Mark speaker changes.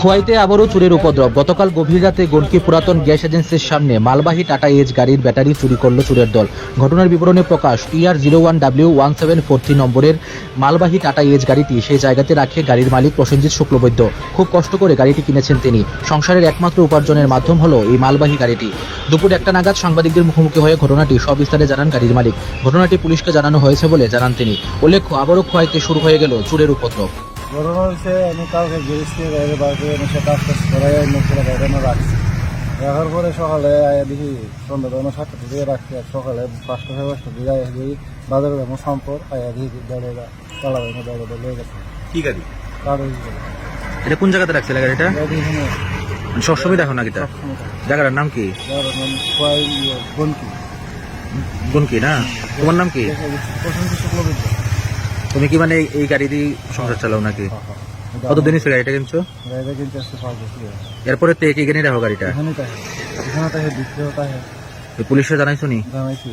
Speaker 1: খোয়াইতে আবারও চুরের উপদ্রব। গতকাল গভীর রাতে গন্ডকি পুরাতন গ্যাস এজেন্সির সামনে মালবাহী টাটা এজ গাড়ির ব্যাটারি চুরি করল চুরের দল। ঘটনার বিবরণে প্রকাশ TR zero one W one seven four three নম্বরের মালবাহী টাটা এজ গাড়িটি সেই জায়গাতে রাখে গাড়ির মালিক প্রসেনজিৎ শুক্লবৈদ্য। খুব কষ্ট করে গাড়িটি কিনেছেন তিনি। সংসারের একমাত্র উপার্জনের মাধ্যম হলো এই মালবাহী গাড়িটি। দুপুর একটা নাগাদ সাংবাদিকদের মুখোমুখি হয়ে ঘটনাটি সবিস্তারে জানান গাড়ির মালিক। ঘটনাটি পুলিশকে জানানো হয়েছে বলে জানান তিনি। উল্লেখ্য, আবারও খোয়াইতে শুরু হয়ে গেল চুরের উপদ্রব।
Speaker 2: ঘটনা হচ্ছে আমি কালকে থেকে গাড়ি বার করে এনে সে কাজ টাজ করাই আমি পুরো গাড়ি আমি রাখছি। রাখার পরে সকালে আয়া দেখি সন্ধ্যা তখন সাতটা দিকে রাখছি আর সকালে পাঁচটা সাড়ে পাঁচটা দিকে আয়া দেখি বাজারে যাব সম্পর আয়া দেখি দাঁড়িয়ে তালা ভেঙে দাঁড়িয়ে দাঁড়িয়ে গেছে।
Speaker 3: কি গাড়ি?
Speaker 2: কারও
Speaker 3: এটা কোন জায়গাতে রাখছিল গাড়িটা
Speaker 2: গাড়ি
Speaker 3: মানে সবসময় দেখো না
Speaker 2: সবসময়
Speaker 3: জায়গাটার নাম কি?
Speaker 2: খোয়াই ইয়ে,
Speaker 3: গুনকি না? তোমার নাম কি?
Speaker 2: প্রশান্ত শুক্লবৈদ্য।
Speaker 3: তুমি কি মানে এই গাড়ি দিয়ে সংসার চালাও নাকি?
Speaker 2: কতদিনই ছিল
Speaker 3: কতদিন হচ্ছে গাড়িটা কিনছো। এরপরে তো এখানে রাখো গাড়িটা? পুলিশে জানাইছো নি?
Speaker 2: জানাইছি।